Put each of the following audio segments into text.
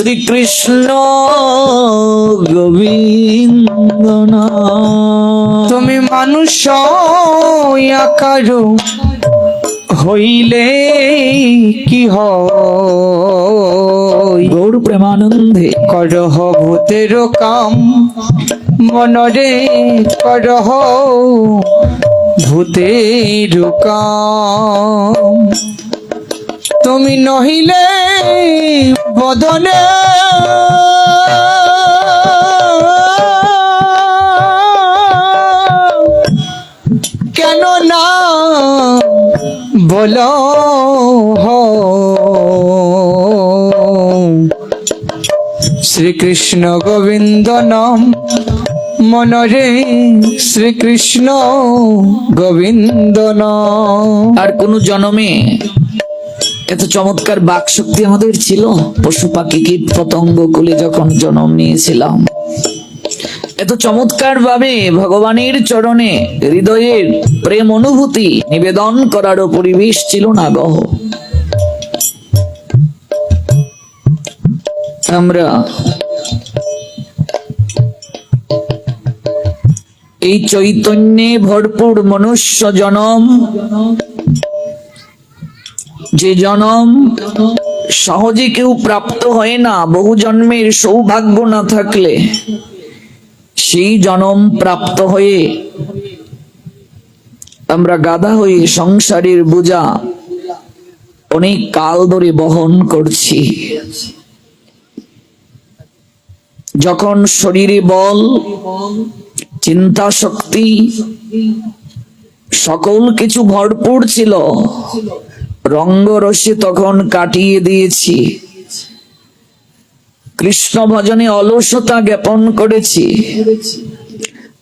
শ্রীকৃষ্ণ গোবিন্দ তুমি মানুষ আকার হইলে কি গৌর প্রেমানন্দে। করহ ভূতের কাম মনরে করহ ভূতের কাম। তুমি নহিলে বদনে। কেন না বলো? শ্রীকৃষ্ণ গোবিন্দ নাম মনরে শ্রীকৃষ্ণ গোবিন্দ নাম। আর কোন জনমে এত চমৎকার বাক শক্তি আমাদের ছিল। পশু পাখি, কীট পতঙ্গ, কুলে যখন জন্ম নিয়েছিলাম। এত চমৎকার ভাবে ভগবানের চরণে হৃদয়ের প্রেম অনুভূতি নিবেদন করারও পরিবেশ ছিল না গহ। আমরা এই চৈতন্যে ভরপুর মনুষ্য জনম যে জনম সহজে কেউ প্রাপ্ত হয় না, বহু জন্মের সৌভাগ্য না থাকলে সেই জনম প্রাপ্ত হয়ে আমরা গাধা হয়ে সংসারের বোঝা অনেক কাল ধরে বহন করছি। যখন শরীরে বল, চিন্তা শক্তি, সকল কিছু ভরপুর ছিল রঙ্গরসে তখন কাটিয়ে দিয়েছি। কৃষ্ণ ভজনে অলসতা জ্ঞাপন করেছি।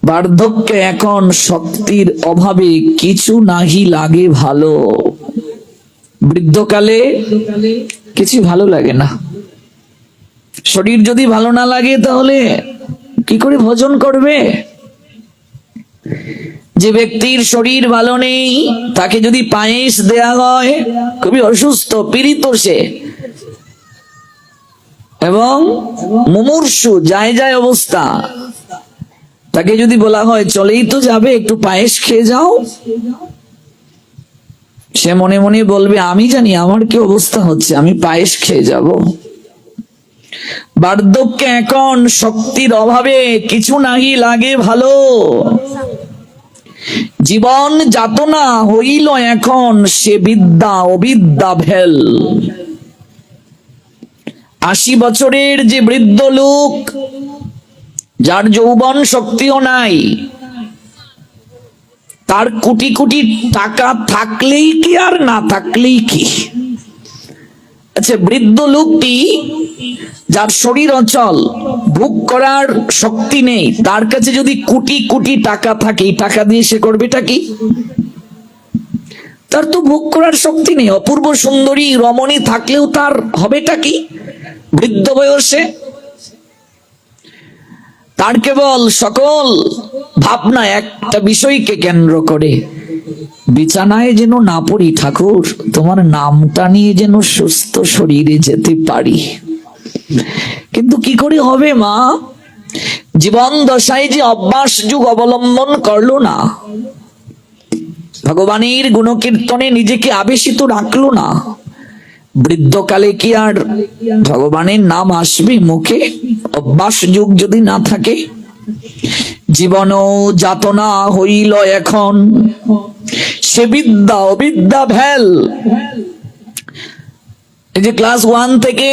বার্ধক্যে এখন শক্তির অভাবে কিছু নাহি লাগে ভালো। বৃদ্ধকালে কিছু ভালো লাগে না। শরীর যদি ভালো না লাগে তাহলে কি করে ভজন করবে? যে ব্যক্তির শরীর ভালো নেই, তাকে যদি পায়েস দেয়া হয়, খুবই অসুস্থ, পীড়িত সে। এবং মুমূর্ষু, যায় যায় অবস্থা। তাকে যদি বলা হয়, চলেই তো যাবে, একটু পায়েস খেয়ে যাও। সে মনে মনে বলবে, আমি জানি আমার কি অবস্থা হচ্ছে, আমি পায়েস খেয়ে যাব। বার্ধক্যে এখন শক্তির অভাবে কিছু নাহি লাগে ভালো। জীবন যাতনা হইল এখন সে বিদ্যা অবিদ্যা ভেল। আশি বছরের যে বৃদ্ধ লোক, যার যৌবন শক্তিও নাই, তার কোটি কোটি টাকা থাকলেই কি আর না থাকলেই কি? আচ্ছা বৃদ্ধ লোকটি যার শরীর অচল ভোগ করার শক্তি নেই, তার কাছে যদি কোটি কোটি টাকা থাকে টাকা দিয়ে সে করবেটা কি? তার তো ভোগ করার শক্তি নেই, অপূর্ব সুন্দরী রমণী থাকলেও তার হবেটা কি? বৃদ্ধ বয়সে? তার কেবল সকল ভাবনা একটা বিষয়কে কেন্দ্র করে, বিছানায় যেন না পড়ি ঠাকুর, তোমার নামটা নিয়ে যেন সুস্থ শরীরে যেতে পারি। কি করে হবে, মা? জীবন দশায় যে অভ্যাস যুগ অবলম্বন করল না, ভগবানের গুণকীর্তনে নিজেকে আবেশিত রাখল না, বৃদ্ধকালে কি আর ভগবানের নাম আসবে মুখে? অভ্যাস যুগ যদি না থাকে জীবন যাতনা হইল এখন। সে বিদ্যা, অবিদ্যা ভেল। এই যে ক্লাস ওয়ান থেকে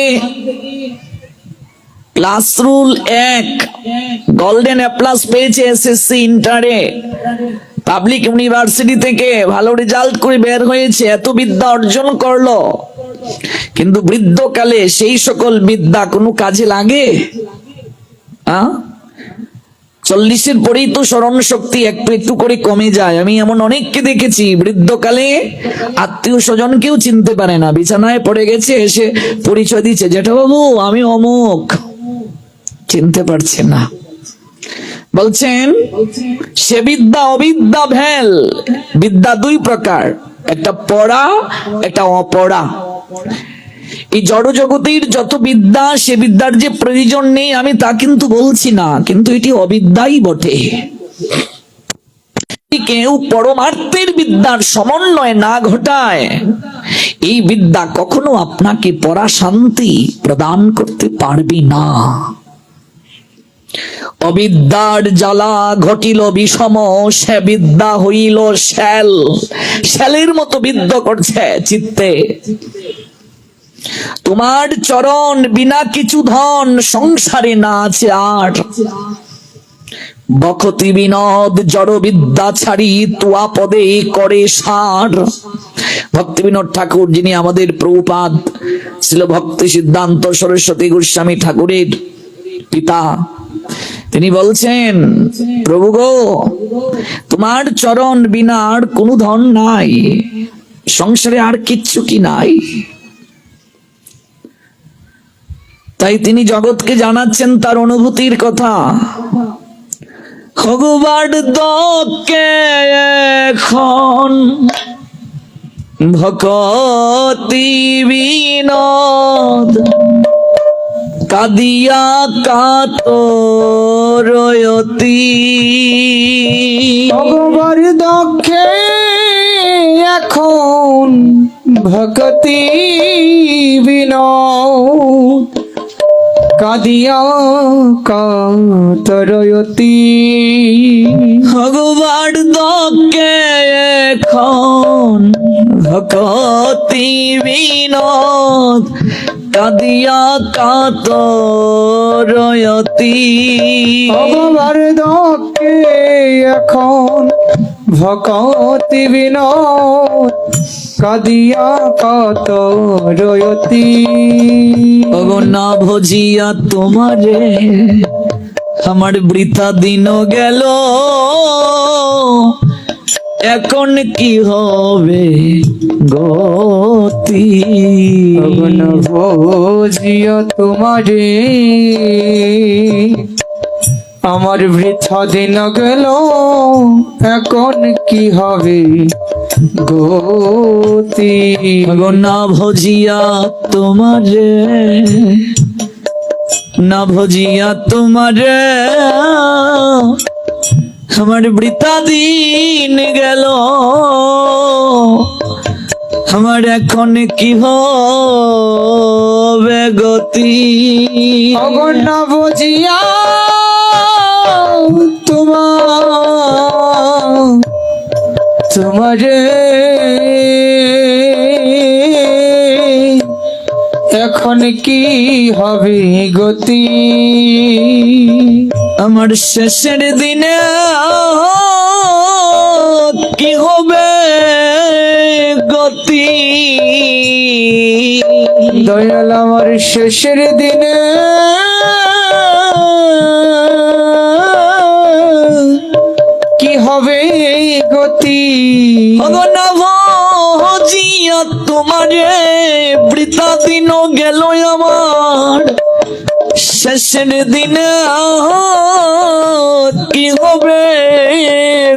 ক্লাস রুল এক গোল্ডেন প্লাস পেয়েছে এসএসসি ইন্টারে পাবলিক ইউনিভার্সিটি থেকে ভালো রেজাল্ট করে বের হয়েছে, এত বিদ্যা অর্জন করল। কিন্তু বৃদ্ধকালে সেই সকল বিদ্যা কোনো কাজে লাগে? চল্লিশের পরেই তো স্মরণ শক্তি একটু একটু করে কমে যায়। আমি এমন অনেককে দেখেছি, বৃদ্ধকালে আত্মীয় স্বজনকেও চিনতে পারে না। বিছানায় পড়ে গেছে, এসে পরিচয় দিচ্ছে জেঠা বাবু আমি অমুক। চিনতে পারছে না। বলছেন, সে বিদ্যা অবিদ্যা ভেল। বিদ্যা দুই প্রকার, একটা পড়া, একটা অপড়া। এই জড় জগতের যত বিদ্যা, সে বিদ্যার যে প্রয়োজন নেই, আমি তা কিন্তু বলছি না, কিন্তু এটি অবিদ্যাই বটে। কেউ পরমার্থের বিদ্যার সমন্বয় না ঘটায়, এই বিদ্যা কখনো আপনাকে পরা শান্তি প্রদান করতে পারবে না। অবিদ্যার জ্বালা ঘটিল বিষম, সে বিদ্যা হইল শ্যাল। শ্যালের মতো বিদ্য করছে চিত্তে। তোমার চরণ বিনা কিছু ধন, সংসারে না আছে আর। বখতি বিনোদ জড় বিদ্যা ছাড়ি তুয়া পদে করে সার। ভক্তি বিনোদ ঠাকুর, যিনি আমাদের প্রভুপাদ ছিল ভক্তি সিদ্ধান্ত সরস্বতী গোস্বামী ঠাকুরের পিতা। তিনি বলছেন, প্রভু গো, তোমার চরণ বিনা আর কোনো ধন নাই, সংসারে আর কিচ্ছু কি নাই? তাই তিনি জগৎকে জানাচ্ছেন তার অনুভূতির কথা। ভগবান দকে এখন ভকতি বিনোদ কাদিয়া কাতরয়তি ভগবার দক্ষে এখন ভক্তি বিনোদ। কাদিয়া কাতরয়তি ভগবান দকে এখন ভকতি বিনোদ। কাদিয়া কাতরয়তি ভগবার দক্ষে এখন ভকতি বিনোদ। কাদিয়া কাতরয়তি ওগো না ভজিয়া তোমারে আমার বৃথা দিন গেল। এখন কি হবে গতি? ভোজিয়া তোমারে আমার বৃথা দিন গেল এখন কি হবে গতি? না ভজিয়া তোমারে না ভজিয়া তোমারে। আমার বৃথা দিন গেল। আমার এখন কি হবে গতি? অগণ্য বুঝিয়া তোমার তোমারে এখন কি হবে গতি? আমার শেষের দিনে কি হবে গতি? দয়াল আমার শেষের দিনে কি হবে গতি? তোমারে বৃতা দিন গেল আমার। শেষের দিনে কি হবে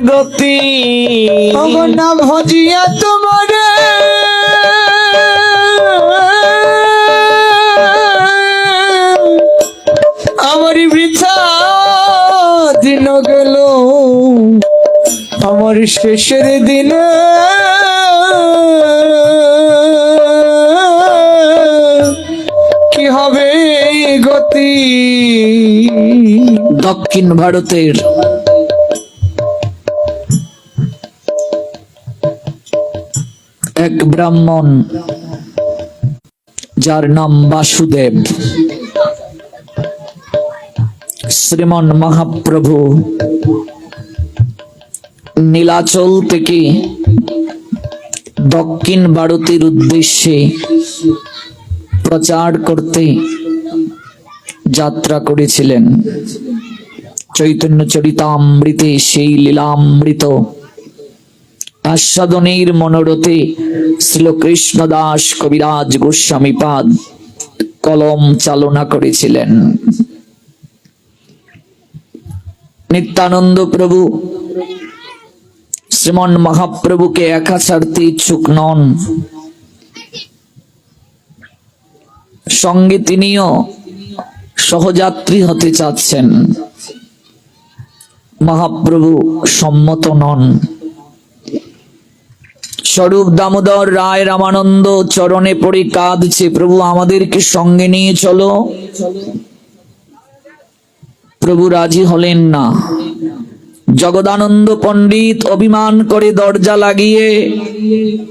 গতি? অগনা ভজিয়া তোমারে। আমার বৃথা দিন গেল। আমার শেষের দিন দক্ষিণ ভারতের। এক ব্রাহ্মণ, যার নাম বাসুদেব। শ্রীমন মহাপ্রভু, নীলাচল থেকে দক্ষিণ ভারতের উদ্দেশ্যে প্রচার করতে যাত্রা করেছিলেন। চৈতন্য চরিতামৃতে সেই লীলামৃত। আস্বাদনের মনোরথে শ্রীল কৃষ্ণদাস কবিরাজ গোস্বামীপাদ কলম চালনা করেছিলেন। নিত্যানন্দ প্রভু, শ্রীমন মহাপ্রভুকে একা ছাড়তে ইচ্ছুক নন। সঙ্গে তিনিও সহযাত্রী হতে চাচ্ছেন। মহাপ্রভু সম্মত নন। স্বরূপ দামোদর রায় রামানন্দ চরণে পড়ে কাঁদছে, প্রভু, আমাদেরকে সঙ্গে নিয়ে চলো। প্রভু রাজি হলেন না। জগদানন্দ পণ্ডিত অভিমান করে দরজা লাগিয়ে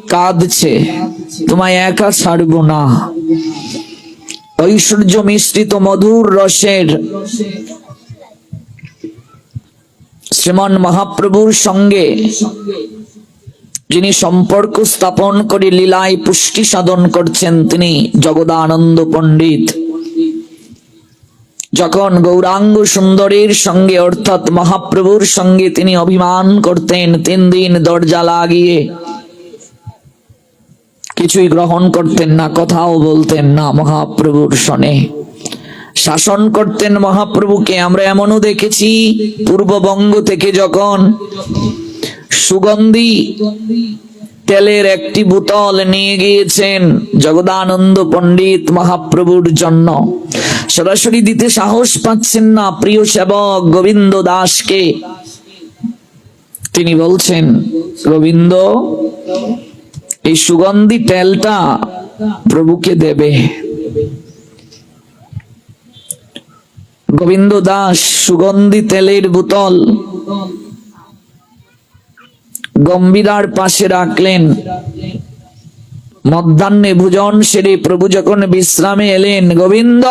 কাঁদছে, তোমায় একা ছাড়ব না। ঐশ্বর্য মিশ্রিত মধুর রসের শ্রীমন মহাপ্রভুর সঙ্গে যিনি সম্পর্ক স্থাপন করে লীলায় পুষ্টি সাধন করছেন তিনি জগদানন্দ পণ্ডিত। যখন গৌরাঙ্গ সুন্দরীর সঙ্গে অর্থাৎ মহাপ্রভুর সঙ্গে তিনি অভিমান করতেন, তিন দিন দরজা লাগিয়ে কিছুই গ্রহণ করতেন না, কথাও বলতেন না মহাপ্রভুর সনে। শাসন করতেন মহাপ্রভুকে, আমরা এমনও দেখেছি পূর্ববঙ্গ থেকে যখন সুগন্ধি তেলের একটি বোতল নিয়ে গিয়েছেন জগদানন্দ পণ্ডিত মহাপ্রভুর জন্য। সরাসরি দিতে সাহস পাচ্ছেন না প্রিয় সেবক গোবিন্দ দাসকে। তিনি বলছেন, গোবিন্দ, এই সুগন্ধি তেলটা প্রভুকে দেবে। গোবিন্দ দাস, সুগন্ধি তেলের বোতল। গম্ভীরার পাশে রাখলেন। মধ্যাহ্নে ভোজন সেরে প্রভু যখন বিশ্রামে এলেন, গোবিন্দ,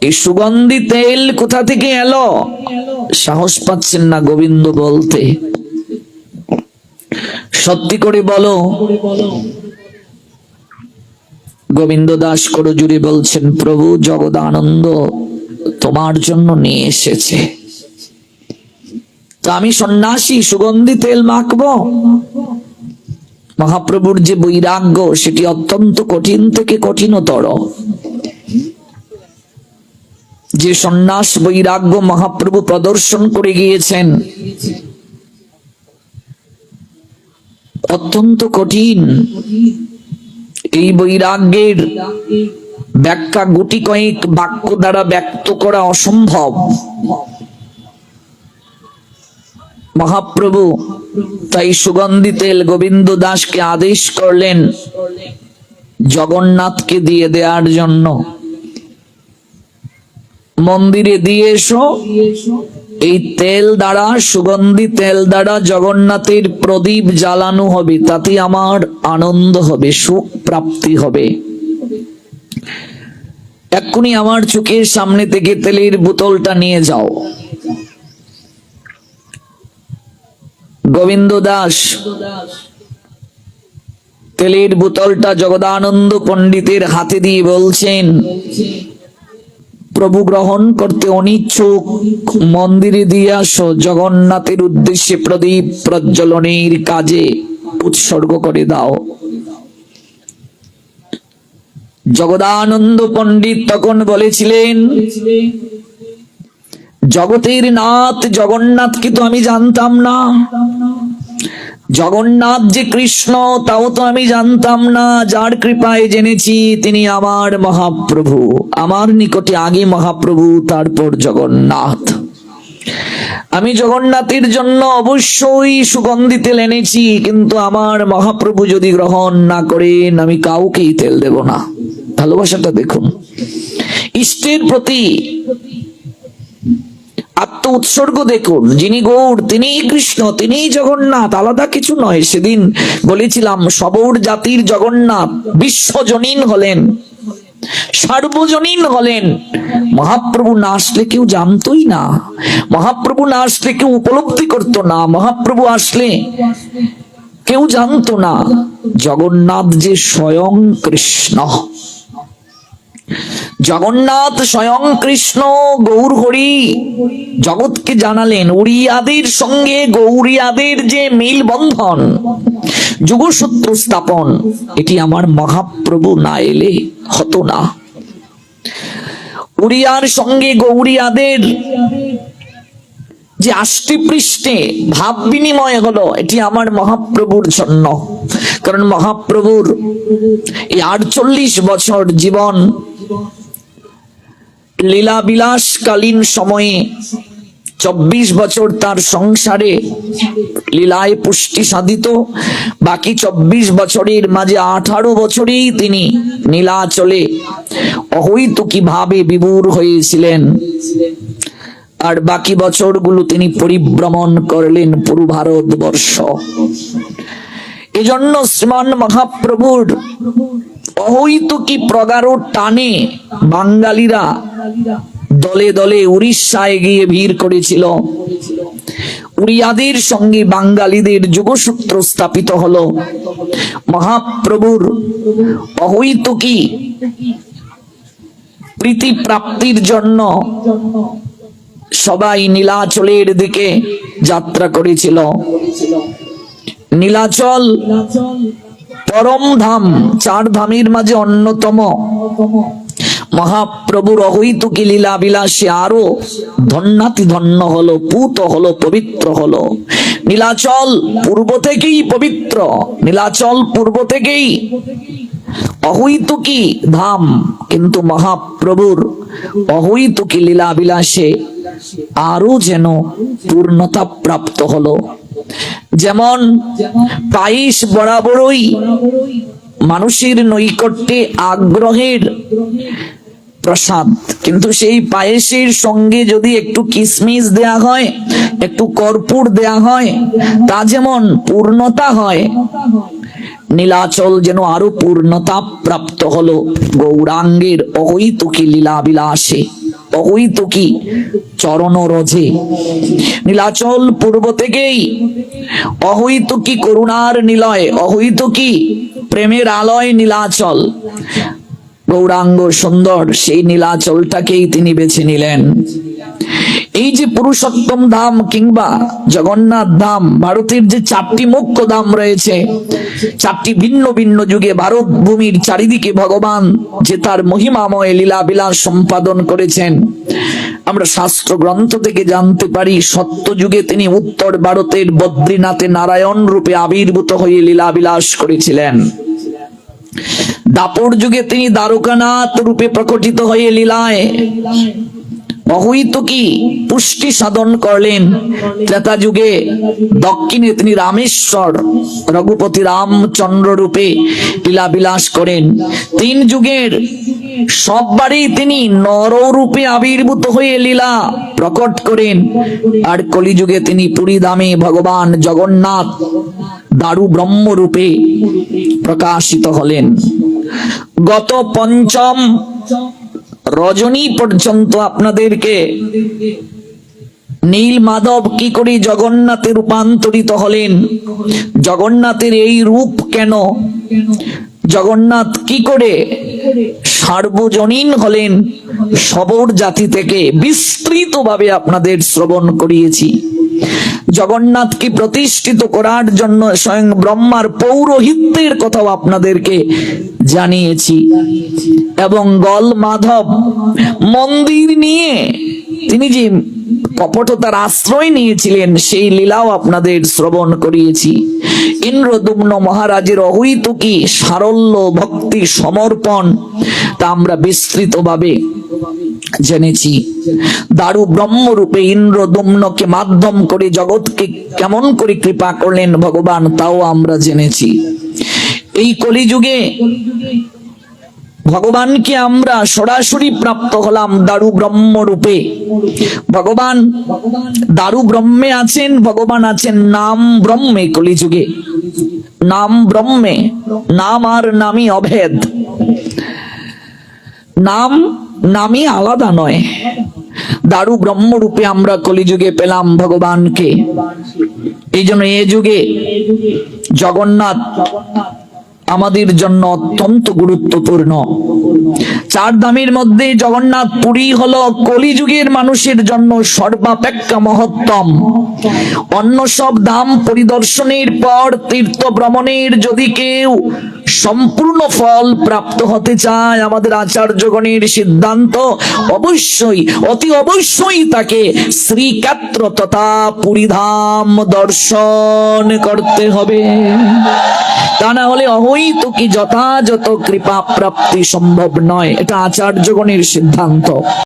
এই সুগন্ধি তেল কোথা থেকে এলো? সাহস পাচ্ছেন না গোবিন্দ বলতে। সত্যি করে বলো গোবিন্দ দাস করজুড়ে বলছেন, প্রভু, জগদানন্দ তোমার জন্য নিয়ে এসেছে। তা আমি সন্ন্যাসী, সুগন্ধি তেল মাখবো? মহাপ্রভুর যে বৈরাগ্য, সেটি অত্যন্ত কঠিন থেকে কঠিনতর। যে সন্ন্যাস বৈরাগ্য মহাপ্রভু প্রদর্শন করে গিয়েছেন, অত্যন্ত কঠিন। এই বৈরাগ্যের ব্যাখ্যা গুটি কয়েক বাক্য দ্বারা ব্যক্ত করা অসম্ভব। মহাপ্রভু তাই সুগন্ধি তেল গোবিন্দ দাসকে আদেশ করলেন, জগন্নাথকে দিয়ে দেওয়ার জন্য। মন্দিরে দিয়ে এসো। এই তেল দ্বারা, সুগন্ধি তেল দ্বারা জগন্নাথের প্রদীপ জ্বালানো হবে, তাতে আমার আনন্দ হবে, সুখ প্রাপ্তি হবে। এক্ষুনি আমার চোখের সামনে থেকে তেলের বোতলটা নিয়ে যাও। গোবিন্দ দাস, তেলের বোতলটা জগদানন্দ পণ্ডিতের হাতে দিয়ে বলছেন প্রভু গ্রহণ করতে অনিচ্ছুক, মন্দিরে দিয়ে আসো জগন্নাথের উদ্দেশ্যে প্রদীপ প্রজ্বলনের কাজে উৎসর্গ করে দাও। জগদানন্দ পণ্ডিত তখন বলেছিলেন, জগতের নাথ জগন্নাথকে তো আমি জানতাম না। জগন্নাথ যে কৃষ্ণ, তাও তো আমি জানতাম না। যার কৃপায় জেনেছি তিনি আমার মহাপ্রভু। আমার নিকটে আগে মহাপ্রভু, তারপর জগন্নাথ। আমি জগন্নাথের জন্য অবশ্যই সুগন্ধি তেল এনেছি কিন্তু আমার মহাপ্রভু যদি গ্রহণ না করেন, আমি কাউকেই তেল দেব না। ভালোবাসাটা দেখুন। ইষ্টের প্রতি আত্ম উৎসর্গ দেখুন। যিনি গৌর তিনি কৃষ্ণ তিনি জগন্নাথ। আলাদা কিছু নয়। সেদিন বলেছিলাম, সবর জাতির জগন্নাথ বিশ্বজনীন হলেন, সার্বজনীন হলেন। মহাপ্রভু না আসলে কেউ জানতোই না। মহাপ্রভু না আসলে কেউ উপলব্ধি করতো না। মহাপ্রভু আসলে কেউ জানতো না। জগন্নাথ যে স্বয়ং কৃষ্ণ। জগন্নাথ স্বয়ং কৃষ্ণ, গৌর হরি। জগৎকে জানালেন উড়িয়াদের সঙ্গে গৌরিয়াদের যে মিল বন্ধন। যুগসূত্র স্থাপন, এটি আমার মহাপ্রভু না এলে হতো না। উড়িয়ার সঙ্গে গৌরিয়াদের যে আষ্টি পৃষ্ঠে ভাব বিনিময় হলো, এটি আমার মহাপ্রভুর জন্য। কারণ মহাপ্রভুর। এই আটচল্লিশ বছর জীবন লীলা বিলাসকালীন সময়ে চব্বিশ বছর তার সংসারে লীলায় পুষ্টি সাধিত। বাকি চব্বিশ বছরের মাঝে আঠারো বছরেই তিনি নীলা নীলাচলে অহৈতুকি ভাবে বিভোর হয়েছিলেন। আর বাকি বছরগুলো তিনি পরিভ্রমণ করলেন পুরো ভারতবর্ষ। এজন্য শ্রীমান মহাপ্রভুর অহৈতুকি প্রগাঢ় টানে বাঙালিরা দলে দলে উড়িষ্যায় গিয়ে ভিড় করেছিল। উড়িয়াদের সঙ্গে বাঙালিদের যুগসূত্র স্থাপিত হলো। মহাপ্রভুর অহৈতুকি প্রীতি প্রাপ্তির জন্য সবাই নীলাচলের দিকে যাত্রা করেছিল। নীলাচল, পরম ধাম, চার ধামের মাঝে অন্যতম। মহাপ্রভুর অহৈতুকি লীলা বিলাসে আরও ধন্যাতি ধন্য হলো, পুত হলো, পবিত্র হলো। নীলাচল পূর্ব থেকেই পবিত্র, নীলাচল পূর্ব থেকেই। অহৈতুকি ধাম, কিন্তু মহাপ্রভুর অহৈতুকি লীলা বিলাসে আরও যেন পূর্ণতা প্রাপ্ত হলো। যেমন পায়েস বরাবরই মানুষের নৈকট্যে আগ্রহের প্রসাদ। কিন্তু সেই পায়েসের সঙ্গে যদি একটু কিসমিস দেয়া হয়, একটু কর্পূর দেয়া হয়, তা যেমন পূর্ণতা হয় নীলাচল যেন আরও পূর্ণতা প্রাপ্ত হলো। গৌরাঙ্গের অহৈতুকি লীলা বিলাসে অহৈতুকি চরণ রজে নীলাচল পূর্ব থেকেই অহৈতুকি করুণার নিলয়, অহৈতুকি প্রেমের আলয় নীলাচল। গৌরাঙ্গ সুন্দর সেই নীলাচলটাকেই তিনি বেছে নিলেন। এই যে পুরুষোত্তম ধাম কিংবা জগন্নাথ ধাম, ভারতের যে চারটি মুখ্য ধাম রয়েছে, চারটি ভিন্ন ভিন্ন যুগে ভারত ভূমির চারিদিকে ভগবান যে তার মহিমাময় লীলা বিলাস সম্পাদন করেছেন। আমরা শাস্ত্র গ্রন্থ থেকে জানতে পারি, সত্য যুগে তিনি উত্তর ভারতের বদ্রীনাথে নারায়ণ রূপে আবির্ভূত হয়ে লীলা বিলাস করেছিলেন। দাপর যুগে তিনি দ্বারকানাথ রূপে প্রকটিত হয়ে লীলায় অহৈতুকি পুষ্টি সাধন করলেন? ত্রেতা যুগে দক্ষিণে তিনি রামেশ্বর, রঘুপতি রামচন্দ্র রূপে লীলা বিলাস করেন। তিন যুগের সববারই তিনি নর রূপে আবির্ভূত হয়ে লীলা প্রকট করেন। আর কলিযুগে তিনি পুরী দামে ভগবান জগন্নাথ দারু ব্রহ্ম রূপে প্রকাশিত হলেন। গত পঞ্চম রজনী পর্যন্ত আপনাদেরকে নীল মাধব কি করে জগন্নাথে রূপান্তরিত হলেন? জগন্নাথের এই রূপ কেন? জগন্নাথ কি করে সার্বজনীন হলেন? সবর জাতি থেকে বিস্তৃতভাবে আপনাদের শ্রবণ করিয়েছি। জগন্নাথকে প্রতিষ্ঠিত করার জন্য স্বয়ং ব্রহ্মার পৌরোহিত্যের কথাও আপনাদেরকে জানিয়েছি। এবং গল মাধব মন্দির নিয়ে তিনি যে কপটতার আশ্রয় নিয়েছিলেন, সেই লীলাও আপনাদের শ্রবণ করিয়েছি। ইন্দ্রদুম্ন মহারাজের অহৈতুকি সারল্য ভক্তি সমর্পণ তা আমরা বিস্তৃতভাবে জেনেছি। দারু ব্রহ্মরূপে ইন্দ্র দম্নকে মাধ্যম করে জগৎকে কেমন করে কৃপা করলেন ভগবান, তাও আমরা জেনেছি। এই কলিযুগে ভগবানকে আমরা সরাসরি প্রাপ্ত হলাম দারু ব্রহ্ম রূপে। ভগবান দারু ব্রহ্মে আছেন, ভগবান আছেন নাম ব্রহ্মে কলিযুগে। নাম ব্রহ্মে, নাম আর নামই অভেদ। নাম, নামই আলাদা নয়। দারু ব্রহ্মরূপে আমরা কলিযুগে পেলাম ভগবানকে। এই জন্য এ যুগে জগন্নাথ আমাদের জন্য অত্যন্ত গুরুত্বপূর্ণ। চার ধামের মধ্যে জগন্নাথ পুরী হলো কলিযুগের মানুষের জন্য সর্বাপেক্ষা মহত্তম। অন্য সব ধাম পরিদর্শনের পর তীর্থ ভ্রমণের যদি কেউ সম্পূর্ণ ফল প্রাপ্ত হতে চায়, আমাদের আচার্যগণের সিদ্ধান্ত অবশ্যই, অতি অবশ্যই তাকে শ্রীক্ষেত্র তথা পুরীধাম দর্শন করতে হবে। তা না হলে অহৈত কি যথাযথ কৃপা প্রাপ্তি সম্ভব নয়। এটা আচার্যগণের সিদ্ধান্ত।